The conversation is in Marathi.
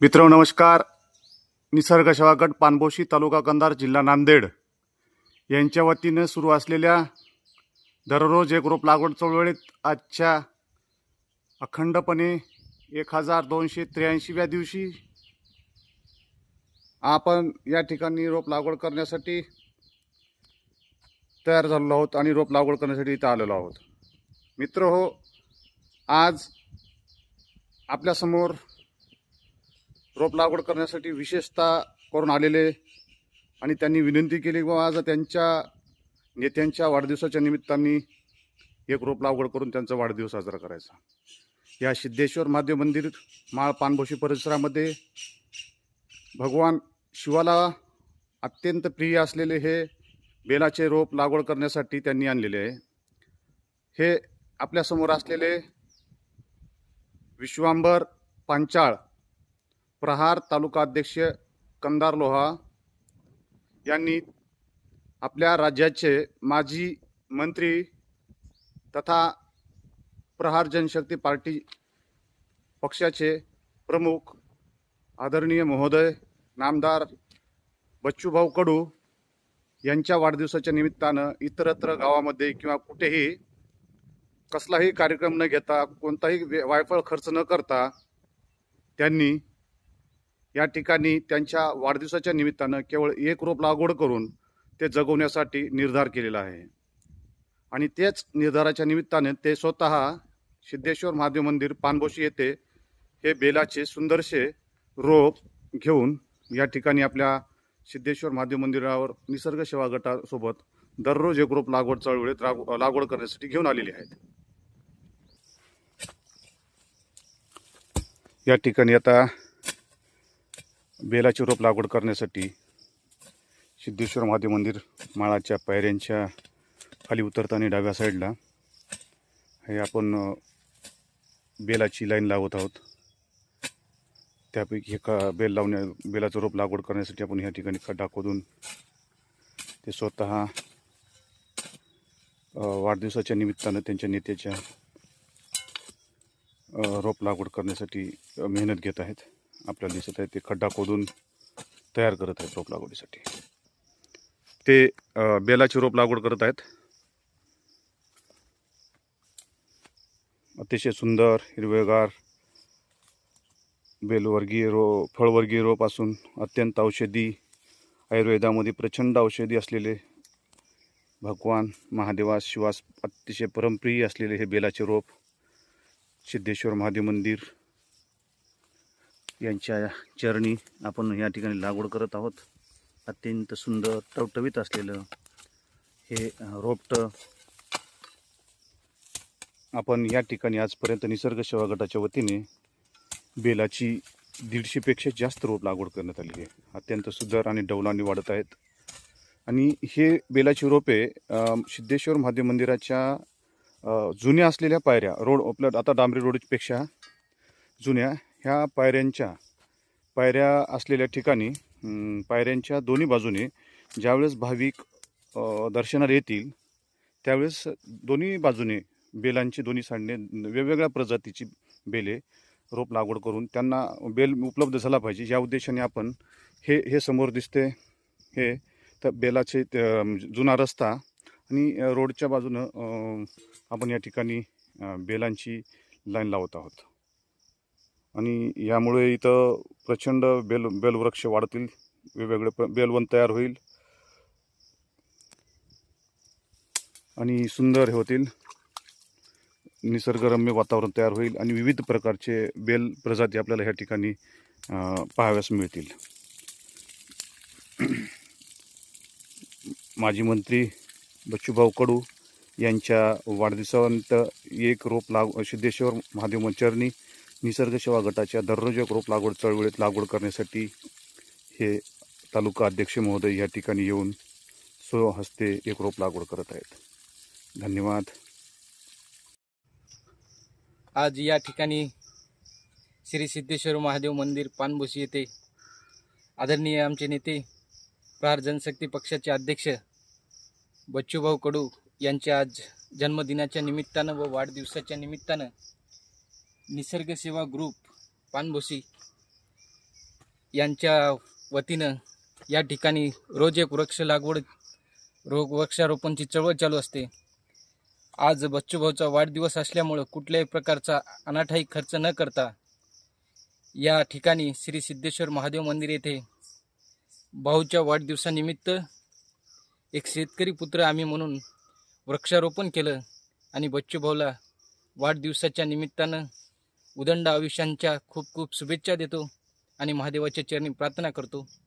मित्र नमस्कार. निसर्ग सेवागट पानबोशी तालुका कंधार जिल्हा नांदेड यांच्या वतीनं सुरू असलेल्या दररोज एक रोप लागवड चळवळीत आजच्या अखंडपणे एक हजार दोनशे त्र्याऐंशीव्या दिवशी आपण या ठिकाणी रोप लागवड करण्यासाठी तयार झालेलो आहोत आणि रोप लागवड करण्यासाठी इथं आलेलो आहोत. मित्र हो आज आपल्यासमोर रोप लागवड करण्यासाठी विशेषतः करून आलेले आणि त्यांनी विनंती केली व आज त्यांच्या नेत्यांच्या वाढदिवसाच्या निमित्ताने एक रोप लागवड करून त्यांचा वाढदिवस साजरा करायचा. या सिद्धेश्वर महादेव मंदिर माळ पानभोशी परिसरामध्ये भगवान शिवाला अत्यंत प्रिय असलेले हे बेलाचे रोप लागवड करण्यासाठी त्यांनी आणलेले आहे. हे आपल्यासमोर असलेले विश्वांबर पांचाळ प्रहार तालुका अध्यक्ष कंदार लोहा यांनी आपल्या राज्याचे माजी मंत्री तथा प्रहार जनशक्ती पार्टी पक्षाचे प्रमुख आदरणीय महोदय नामदार बच्चूभाऊ कडू यांच्या वाढदिवसाच्या निमित्तानं इतरत्र गावामध्ये किंवा कुठेही कसलाही कार्यक्रम न घेता कोणताही वायफळ खर्च न करता त्यांनी या ठिकाणी त्यांच्या वाढदिवसाच्या निमित्तानं केवळ एक रोप लागवड करून ते जगवण्यासाठी निर्धार केलेला आहे. आणि तेच निर्धाराच्या निमित्ताने ते स्वतः सिद्धेश्वर महादेव मंदिर पानबोशी येथे हे बेलाचे सुंदरसे रोप घेऊन या ठिकाणी आपल्या सिद्धेश्वर महादेव मंदिरावर निसर्ग सेवा गटासोबत दररोज एक रोप लागवड चळवळीत लागवड करण्यासाठी घेऊन आलेली आहेत. या ठिकाणी आता बेलाची रोप लागवड करण्यासाठी सिद्धेश्वर महादेव मंदिर माळाच्या पायऱ्यांच्या खाली उतरताना डाव्या साईडला हे आपण बेलाची लाईन लावत आहोत. त्यापैकी हे का बेल लावण्या बेलाचं रोप लागवड करण्यासाठी आपण ह्या ठिकाणी खड्डा खोदून ते स्वतः वाढदिवसाच्या निमित्तानं त्यांच्या नेत्याच्या रोप लागवड करण्यासाठी मेहनत घेत आहेत. आपल्याला दिसत आहे ते खड्डा खोदून तयार करत आहेत रोप लागवडीसाठी. ते बेलाची रोप लागवड करत आहेत. अतिशय सुंदर हिरवेगार बेलवर्गीय रो फळवर्गीय रोप असून अत्यंत औषधी आयुर्वेदामध्ये प्रचंड औषधी असलेले भगवान महादेवास शिवास अतिशय परमप्रिय असलेले हे बेलाचे रोप सिद्धेश्वर महादेव मंदिर यांच्या चरणी आपण या ठिकाणी लागवड करत आहोत. अत्यंत सुंदर टवटवीत असलेलं हे रोपटं आपण या ठिकाणी आजपर्यंत निसर्ग सेवा गटाच्या वतीने बेलाची दीडशेपेक्षा जास्त रोप लागवड करण्यात आली आहे. अत्यंत सुंदर आणि डौलांनी वाढत आहेत. आणि हे बेलाची रोपे सिद्धेश्वर महादेव मंदिराच्या जुन्या असलेल्या पायऱ्या रोड आपल्या आता डांबरी रोडपेक्षा जुन्या ह्या पायऱ्यांच्या पायऱ्या असलेल्या ठिकाणी पायऱ्यांच्या दोन्ही बाजूने ज्यावेळेस भाविक अ, दर्शनाला येतील त्यावेळेस दोन्ही बाजूने बेलांची दोन्ही सांडणे वेगवेगळ्या प्रजातीची बेले रोप लागवड करून त्यांना बेल उपलब्ध झाला पाहिजे. या उद्देशाने आपण हे हे समोर दिसते. हे तर बेलाचे जुना रस्ता आणि रोडच्या बाजूनं आपण या ठिकाणी बेलांची लाईन लावत आहोत. आणि यामुळे इथं प्रचंड बेल बेलवृक्ष वाढतील वेगवेगळे प- बेलवन तयार होईल. आणि सुंदर हे होतील. निसर्गरम्य वातावरण तयार होईल आणि विविध प्रकारचे बेल प्रजाती आपल्याला ह्या ठिकाणी पाहाव्यास मिळतील. माजी मंत्री बच्चूभाऊ कडू यांच्या वाढदिवसानंतर एक रोप लाग सिद्धेश्वर महादेव मंचरणी निसर्ग सेवा गटाच्या दररोज एक रोप लागवड चळवळीत लागवड करण्यासाठी हे तालुका अध्यक्ष महोदय या ठिकाणी येऊन स्वहस्ते एक रोप लागवड करत आहेत. धन्यवाद. आज या ठिकाणी श्री सिद्धेश्वर महादेव मंदिर पानबोशी येथे आदरणीय आमचे नेते प्रहार जनशक्ती पक्षाचे अध्यक्ष बच्चूभाऊ कडू यांच्या आज जन्मदिनाच्या निमित्तानं व वाढदिवसाच्या निमित्तानं निसर्ग सेवा ग्रुप पानभोसी यांच्या वतीनं या ठिकाणी रोज एक वृक्ष लागवड रोग वृक्षारोपणची चळवळ चालू असते. आज बच्चूभाऊचा वाढदिवस असल्यामुळं कुठल्याही प्रकारचा अनाठाई खर्च न करता या ठिकाणी श्री सिद्धेश्वर महादेव मंदिर येथे भाऊच्या वाढदिवसानिमित्त एक शेतकरी पुत्र आम्ही म्हणून वृक्षारोपण केलं आणि बच्चूभाऊला वाढदिवसाच्या निमित्तानं उदंड आयुष्यांच्या खूप खूप शुभेच्छा देतो आणि महादेवाच्या चरणी प्रार्थना करतो.